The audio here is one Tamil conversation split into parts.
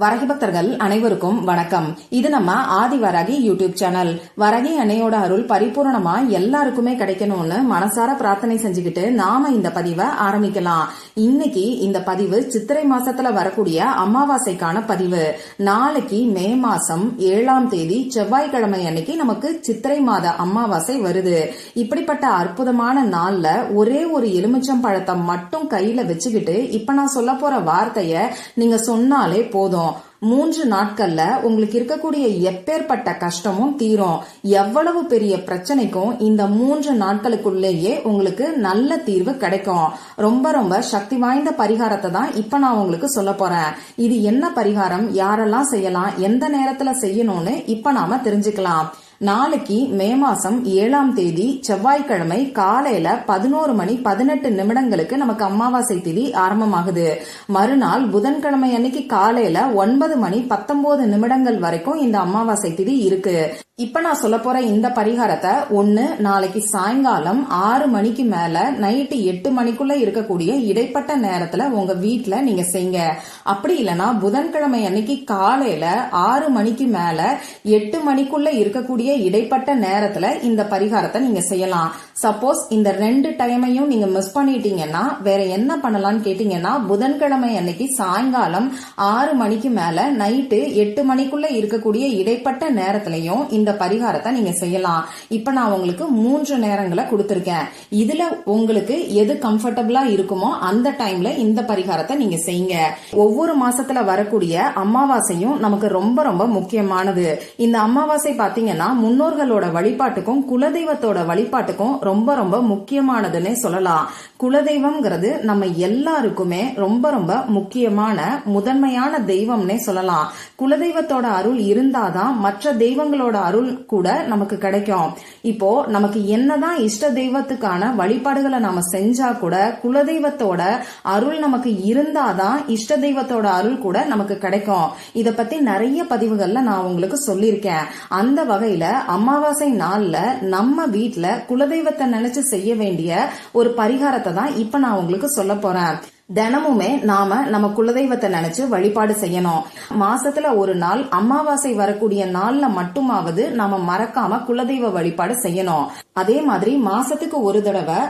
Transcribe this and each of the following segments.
வரகி பக்தர்கள் அனைவருக்கும் வணக்கம். இது நம்ம ஆதி வரகி யூடியூப் சேனல். வரகி அன்னையோட அருள் பரிபூர்ணமா எல்லாருக்குமே கிடைக்கணும்னு மனசார பிரார்த்தனை செஞ்சுக்கிட்டு நாம இந்த பதிவை ஆரம்பிக்கலாம். இன்னைக்கு இந்த பதிவு சித்திரை மாசத்துல வரக்கூடிய அமாவாசைக்கான பதிவு. நாளைக்கு மே மாசம் ஏழாம் தேதி செவ்வாய்க்கிழமை அன்னைக்கு நமக்கு சித்திரை மாத அமாவாசை வருது. இப்படிப்பட்ட அற்புதமான நாள்ல ஒரே ஒரு எலுமிச்சம் பழத்தை மட்டும் கையில வச்சுக்கிட்டு இப்ப நான் சொல்ல போற வார்த்தைய நீங்க சொன்னாலே போதும். மூன்று நாட்கள்ல உங்களுக்கு இருக்கக்கூடிய எப்பேற்பட்ட கஷ்டமும் தீரும். எவ்வளவு பெரிய பிரச்சனைக்கும் இந்த மூன்று நாட்களுக்குள்ளேயே உங்களுக்கு நல்ல தீர்வு கிடைக்கும். ரொம்ப ரொம்ப சக்தி வாய்ந்த பரிகாரத்தை தான் இப்ப நான் உங்களுக்கு சொல்ல போறேன். இது என்ன பரிகாரம்? யாரெல்லாம் செய்யலாம்? எந்த நேரத்துல செய்யணும்னு இப்ப நாம தெரிஞ்சுக்கலாம். நாளைக்கு மே மாசம் ஏழாம் தேதி செவ்வாய்க்கிழமை காலையில பதினோரு மணி பதினெட்டு நிமிடங்களுக்கு நமக்கு அமாவாசை திதி ஆரம்பமாகுது. மறுநாள் புதன்கிழமை அன்னைக்கு காலையில ஒன்பது மணி பத்தொன்பது நிமிடங்கள் வரைக்கும் இந்த அமாவாசை திதி இருக்கு. இப்ப நான் சொல்ல போற இந்த பரிகாரத்தை ஒன்று நாளைக்கு சாயங்காலம் ஆறு மணிக்கு மேல நைட்டு எட்டு மணிக்குள்ள இருக்கக்கூடிய இடைப்பட்ட நேரத்துல உங்க வீட்டில் நீங்க செய்யுங்க. அப்படி இல்லைன்னா புதன்கிழமை அன்னைக்கு காலையில ஆறு மணிக்கு மேல எட்டு மணிக்குள்ள இருக்கக்கூடிய இடைப்பட்ட நேரத்துல இந்த பரிகாரத்தை நீங்க செய்யலாம். சப்போஸ் இந்த ரெண்டு டைமையும் நீங்க மிஸ் பண்ணிட்டீங்கன்னா வேற என்ன பண்ணலாம்னு கேட்டீங்கன்னா புதன்கிழமை அன்னைக்கு சாயங்காலம் ஆறு மணிக்கு மேல நைட்டு எட்டு மணிக்குள்ள இருக்கக்கூடிய இடைப்பட்ட நேரத்திலையும் இந்த பரிகாரத்தை நீங்க செய்யலாம். இப்ப நான் உங்களுக்கு மூன்று நேரங்களை கொடுத்துருக்கேன். இதுல உங்களுக்கு எது கம்ஃபர்டபுளா இருக்குமோ அந்த டைம்ல இந்த பரிகாரத்தை நீங்க செய்யுங்க. ஒவ்வொரு மாசத்துல வரக்கூடிய அமாவாசையும் நமக்கு ரொம்ப ரொம்ப முக்கியமானது. இந்த அமாவாசை பாத்தீங்கன்னா முன்னோர்களோட வழிபாட்டுக்கும் குலதெய்வத்தோட வழிபாட்டுக்கும் ரொம்ப ரொம்ப முக்கியமானதுன்னே சொல்லலாம். குலதெய்வம்ங்கிறது நம்ம எல்லாருக்குமே ரொம்ப ரொம்ப முக்கியமான முதன்மையான தெய்வம்னே சொல்லலாம். குலதெய்வத்தோட அருள் இருந்தாதான் மற்ற தெய்வங்களோட அருள் அருள் கூட நமக்கு கிடைக்கும். இப்போ நமக்கு என்னதான் இஷ்ட தெய்வத்துக்கான வழிபாடுகளை நாம செஞ்சா கூட குலதெய்வத்தோட அருள் நமக்கு இருந்தாதான் இஷ்ட தெய்வத்தோட அருள் கூட நமக்கு கிடைக்கும். இத பத்தி நிறைய பதிவுகள்ல நான் உங்களுக்கு சொல்லியிருக்கேன். அந்த வகையில அமாவாசை நாள்ல நம்ம வீட்டுல குலதெய்வத்தை நினைச்சு செய்ய வேண்டிய ஒரு பரிகாரத்தை தான் இப்ப நான் உங்களுக்கு சொல்ல போறேன். தினமுமே நாம நம்ம குலதெய்வத்தை நினைச்சு வழிபாடு செய்யணும். மாசத்துல ஒரு நாள் அமாவாசை வரக்கூடிய நாள்ல மட்டுமாவது நாம மறக்காம குலதெய்வ வழிபாடு செய்யணும். அதே மாதிரி மாசத்துக்கு ஒரு தடவை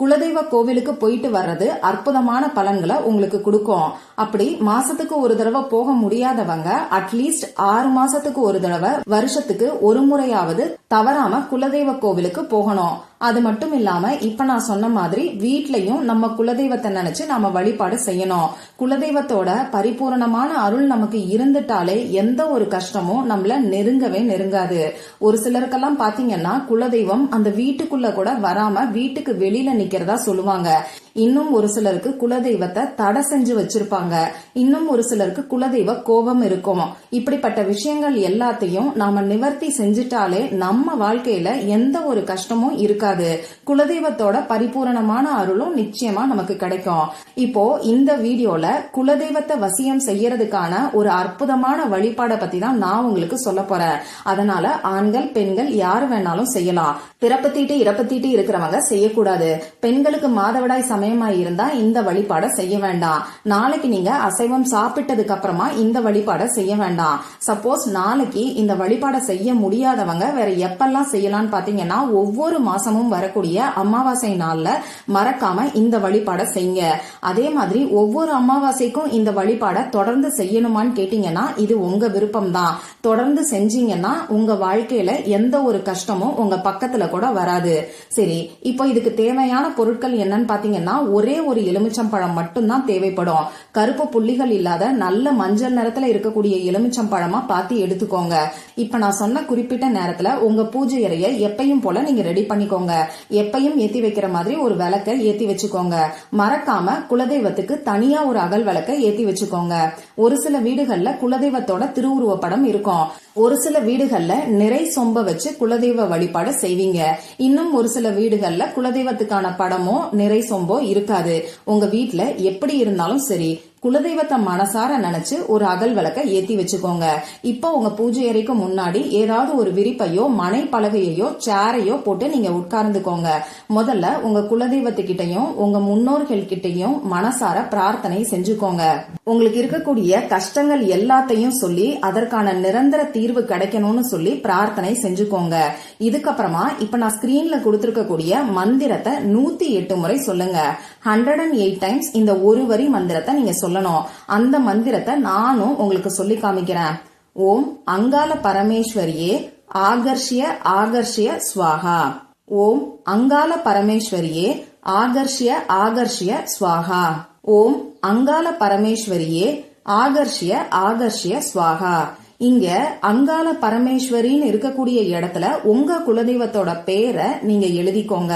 குலதெய்வ கோவிலுக்கு போயிட்டு வர்றது அற்புதமான பலன்களை உங்களுக்கு கொடுக்கும். அப்படி மாசத்துக்கு ஒரு தடவை போக முடியாதவங்க அட்லீஸ்ட் ஆறு மாசத்துக்கு ஒரு தடவை வருஷத்துக்கு ஒரு முறையாவது தவறாம குலதெய்வ கோவிலுக்கு போகணும். அது மட்டும் இல்லாம இப்ப நான் சொன்ன மாதிரி வீட்லயும் நம்ம குலதெய்வத்தை நினைச்சு நாம வழிபாடு செய்யணும். குலதெய்வத்தோட பரிபூரணமான அருள் நமக்கு இருந்துட்டாலே எந்த ஒரு கஷ்டமும் நம்மள நெருங்கவே நெருங்காது. ஒரு சிலருக்கெல்லாம் பாத்தீங்கன்னா குலதெய்வம் அந்த வீட்டுக்குள்ள கூட வராம வீட்டுக்கு வெளியில நிக்கிறதா சொல்லுவாங்க. இன்னும் ஒரு சிலருக்கு குலதெய்வத்தை தடை செஞ்சு வச்சிருப்பாங்க. இன்னும் ஒரு சிலருக்கு குலதெய்வ கோபம் இருக்கும். இப்படிப்பட்ட விஷயங்கள் எல்லாத்தையும் நாம நிவர்த்தி செஞ்சிட்டாலே நம்ம வாழ்க்கையில எந்த ஒரு கஷ்டமும் இருக்காது. குலதெய்வத்தோட பரிபூரணமான அருளும் நிச்சயமா நமக்கு கிடைக்கும். இப்போ இந்த வீடியோல குலதெய்வத்தை வசியம் செய்யறதுக்கான ஒரு அற்புதமான வழிபாடை பத்தி தான் நான் உங்களுக்கு சொல்ல போறேன். அதனால ஆண்கள் பெண்கள் யார் வேணாலும் செய்யலாம். பிறப்பத்திட்டு இறப்பத்திட்டு இருக்கிறவங்க செய்யக்கூடாது. பெண்களுக்கு மாதவிடாய் சமயம் இருந்தா இந்த வழிபாடை செய்ய வேண்டாம் நாளைக்கு நீங்க அசைவம் சாப்பிட்டதுக்கு அப்புறமா இந்த வழிபாடை செய்ய வேண்டாம் சப்போஸ் நாளைக்கு இந்த வழிபாடை செய்ய முடியாதவங்க வேற எப்பெல்லாம் செய்யலாம்னு பாத்தீங்கன்னா ஒவ்வொரு மாசமும் வரக்கூடிய அமாவாசை நாள்ல மறக்காம இந்த வழிபாடை செய்யுங்க. அதே மாதிரி ஒவ்வொரு அமாவாசைக்கும் இந்த வழிபாடை தொடர்ந்து செய்யணுமான்னு கேட்டீங்கன்னா இது உங்க விருப்பம் தான் தொடர்ந்து செஞ்சீங்கன்னா உங்க வாழ்க்கையில எந்த ஒரு கஷ்டமும் உங்க பக்கத்துல கூட வராது. சரி இப்போ இதுக்கு தேவையான பொருட்கள் என்னன்னு பாத்தீங்கன்னா ஒரே ஒரு எலுமிச்சம் பழம் மட்டும்தான் தேவைப்படும். கருப்பு புள்ளிகள் இல்லாத நல்ல மஞ்சள் நிறத்துல இருக்கக்கூடிய எலுமிச்சம் பழமா பார்த்து எடுத்துக்கோங்க. இப்ப நான் சொன்ன குறிப்பிட்ட நேரத்துல உங்க பூஜை அறைய எப்பையும் போல நீங்க ரெடி பண்ணிக்கோங்க. எப்பையும் ஏத்தி வைக்கிற மாதிரி ஒரு விளக்க ஏத்தி வச்சுக்கோங்க. மறக்காம குலதெய்வத்துக்கு தனியா ஒரு அகல் விளக்க ஏத்தி வச்சுக்கோங்க. ஒரு சில வீடுகள்ல குலதெய்வத்தோட திருவுருவ படம் இருக்கும். ஒரு சில வீடுகள்ல நிறை சொம்ப வச்சு குலதெய்வ வழிபாடு செய்வீங்க. இன்னும் ஒரு சில வீடுகள்ல குலதெய்வத்துக்கான படமோ நிறை சொம்போ இருக்காது. உங்க வீட்டுல எப்படி இருந்தாலும் சரி குலதெய்வத்தை மனசார நினைச்சு ஒரு அகல் விளக்க ஏத்தி வச்சுக்கோங்க. இப்போ உங்க பூஜை அறைக்கு முன்னாடி ஏதாவது ஒரு விரிப்பையோ மனை பலகையோ சேரையோ போட்டு நீங்க உட்கார்ந்துக்கோங்க. முதல்ல உங்க குலதெய்வத்துக்கிட்டையும் உங்க முன்னோர்கள் கிட்டையும் மனசார பிரார்த்தனை செஞ்சுக்கோங்க. உங்களுக்கு இருக்கக்கூடிய கஷ்டங்கள் எல்லாத்தையும் சொல்லி அதற்கான நிரந்தர தீர்வு கிடைக்கணும்னு சொல்லி பிரார்த்தனை செஞ்சுக்கோங்க. இதுக்கப்புறமா இப்ப நான் ஸ்கிரீன்ல கொடுத்திருக்கக்கூடிய மந்திரத்தை நூத்தி எட்டு முறை சொல்லுங்க. ஹண்ட்ரட் அண்ட் எயிட் டைம்ஸ் இந்த ஒரு வரி மந்திரத்தை நீங்க சொல்லணும். அந்த மந்திரத்தை நானும் உங்களுக்கு சொல்லி காமிக்கிறேன். ஓம் அங்கால பரமேஸ்வரியே ஆகர்ஷிய ஆகர்ஷிய ஸ்வாகா ஓம் அங்கால பரமேஸ்வரியே ஆகர்ஷிய ஆகர்ஷிய ஸ்வாகா ஓம் அங்கால பரமேஸ்வரியே ஆகர்ஷிய ஆகர்ஷிய ஸ்வாகா இங்க அங்கால பரமேஸ்வரின்னு இருக்கக்கூடிய இடத்துல உங்க குலதெய்வத்தோட பேரை நீங்க எழுதிக்கோங்க.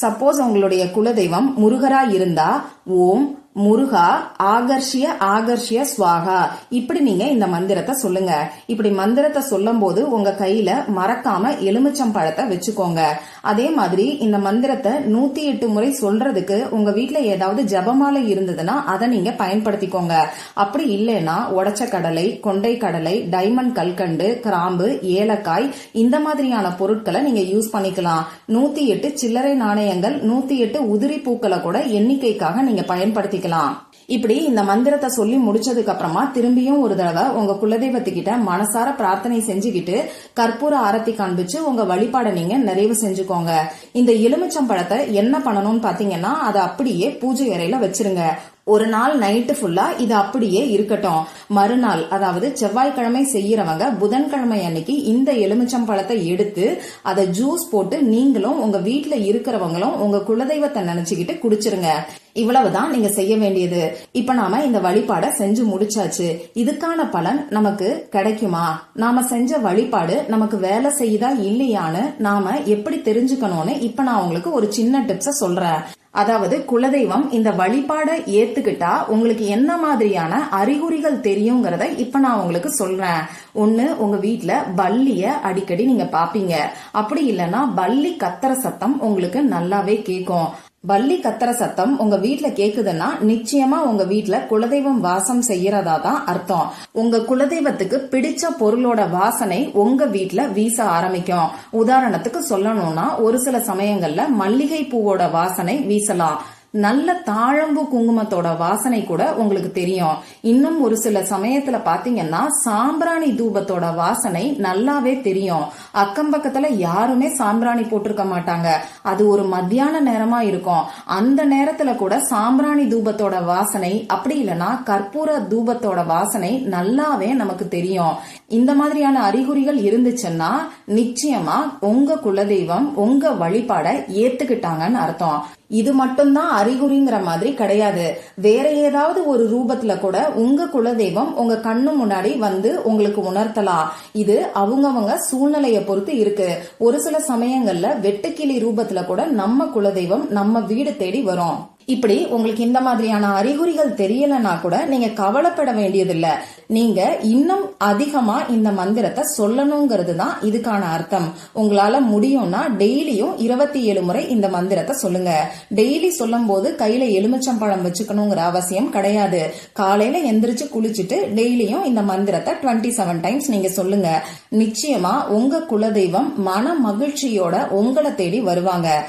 சப்போஸ் உங்களுடைய குலதெய்வம் முருகரா இருந்தா ஓம் முருகா ஆகர்ஷிய ஆகர்ஷிய ஸ்வாகா இப்படி நீங்க இந்த மந்திரத்தை சொல்லுங்க. இப்படி மந்திரத்தை சொல்லும் போது உங்க கையில மறக்காம எலுமிச்சம் பழத்தை வச்சுக்கோங்க. அதே மாதிரி இந்த மந்திரத்தை நூத்தி எட்டு முறை சொல்றதுக்கு உங்க வீட்டுல ஏதாவது ஜபமாலை இருந்ததுன்னா அதை நீங்க பயன்படுத்திக்கோங்க. அப்படி இல்லைன்னா உடச்ச கடலை கொண்டை கடலை டைமண்ட் கல்கண்டு கிராம்பு ஏலக்காய் இந்த மாதிரியான பொருட்களை நீங்க யூஸ் பண்ணிக்கலாம். நூத்தி எட்டு சில்லறை நாணயங்கள் நூத்தி எட்டு உதிரி பூக்களை கூட எண்ணிக்கைக்காக நீங்க பயன்படுத்திக்கலாம். இப்படி இந்த மந்திரத்தை சொல்லி முடிச்சதுக்கு அப்புறமா திரும்பியும் ஒரு தடவை உங்க குலதெய்வத்துக்கிட்ட மனசார பிரார்த்தனை செஞ்சுக்கிட்டு கற்பூர ஆரத்தி காண்பிச்சு உங்க வழிபாடை நீங்க நிறைவு செஞ்சுக்கோங்க. இந்த எலுமிச்சம் பழத்தை என்ன பண்ணணும்னு பாத்தீங்கன்னா அதை அப்படியே பூஜை அறையில வச்சிருங்க. ஒரு நாள் நைட்டு ஃபுல்லா இது அப்படியே இருக்கட்டும். மறுநாள் அதாவது செவ்வாய்க்கிழமை செய்யறவங்க புதன்கிழமை அன்னைக்கு இந்த எலுமிச்சம் பழத்தை எடுத்து அதை ஜூஸ் போட்டு நீங்களும் உங்க வீட்டுல இருக்கிறவங்களும் உங்க குலதெய்வத்தை நினைச்சுக்கிட்டு குடிச்சிருங்க. இவ்வளவுதான் நீங்க செய்ய வேண்டியது. இப்ப நாம இந்த வழிபாட செஞ்சு முடிச்சாச்சு. இதுக்கான பலன் நமக்கு கிடைக்குமா? நாம செஞ்ச வழிபாடு நமக்கு வேலை செய்யுதா இல்லையான்னு நாம எப்படி தெரிஞ்சுக்கணும்னு இப்ப நான் உங்களுக்கு ஒரு சின்ன டிப்ஸ சொல்றேன். அதாவது குலதெய்வம் இந்த வழிபாடை ஏத்துக்கிட்டா உங்களுக்கு என்ன மாதிரியான அறிகுறிகள் தெரியுங்கிறத இப்ப நான் உங்களுக்கு சொல்றேன். ஒண்ணு உங்க வீட்ல பல்லிய அடிக்கடி நீங்க பாப்பீங்க. அப்படி இல்லைன்னா பல்லி கத்துற சத்தம் உங்களுக்கு நல்லாவே கேட்கும். வள்ளி கத்துற சத்தம் உங்க வீட்ல கேக்குதுன்னா நிச்சயமா உங்க வீட்ல குலதெய்வம் வாசம் செய்யறதா தான் அர்த்தம். உங்க குலதெய்வத்துக்கு பிடிச்ச பொருளோட வாசனை உங்க வீட்ல வீச ஆரம்பிக்கும். உதாரணத்துக்கு சொல்லணும்னா ஒரு சில சமயங்கள்ல மல்லிகை பூவோட வாசனை வீசலாம். நல்ல தாழம்பு குங்குமத்தோட வாசனை கூட உங்களுக்கு தெரியும். இன்னும் ஒரு சில சமயத்துல பாத்தீங்கன்னா சாம்பிராணி தூபத்தோட வாசனை நல்லாவே தெரியும். அக்கம் பக்கத்துல யாருமே சாம்பிராணி போட்டிருக்க மாட்டாங்க. அது ஒரு மத்தியான நேரமா இருக்கும். அந்த நேரத்துல கூட சாம்பிராணி தூபத்தோட வாசனை அப்படி இல்லைன்னா கற்பூர தூபத்தோட வாசனை நல்லாவே நமக்கு தெரியும். இந்த மாதிரியான அறிகுறிகள் இருந்துச்சுன்னா நிச்சயமா உங்க குலதெய்வம் உங்க வழிபாட ஏத்துக்கிட்டாங்கன்னு அர்த்தம். இது மட்டும்தான் அறிகுறிங்கிற மாதிரி கிடையாது. வேற ஏதாவது ஒரு ரூபத்துல கூட உங்க குலதெய்வம் உங்க கண்ணு முன்னாடி வந்து உங்களுக்கு உணர்த்தலாம். இது அவங்கவங்க சூழ்நிலைய பொறுத்து இருக்கு. ஒரு சில சமயங்கள்ல வெட்டுக்கிளி ரூபத்துல கூட நம்ம குலதெய்வம் நம்ம வீடு தேடி வரும். இப்படி உங்களுக்கு இந்த மாதிரியான அறிகுறிகள் தெரியலனா கூட நீங்க கவலைப்பட வேண்டியதில்ல. நீங்க இன்னும் அதிகமா இந்த மந்திரத்தை சொல்லணுங்கிறது தான் இதுக்கான அர்த்தம். உங்களால முடியும்னா டெய்லியும் இருபத்தி ஏழு முறை இந்த மந்திரத்தை சொல்லுங்க. டெய்லி சொல்லும் போது கையில எலுமிச்சம்பழம் வச்சுக்கணுங்கிற அவசியம் கிடையாது. காலையில எந்திரிச்சு குளிச்சுட்டு டெய்லியும் இந்த மந்திரத்தை டுவெண்ட்டி செவன் டைம்ஸ் நீங்க சொல்லுங்க. நிச்சயமா உங்க குலதெய்வம் மன மகிழ்ச்சியோட உங்களை தேடி வருவாங்க.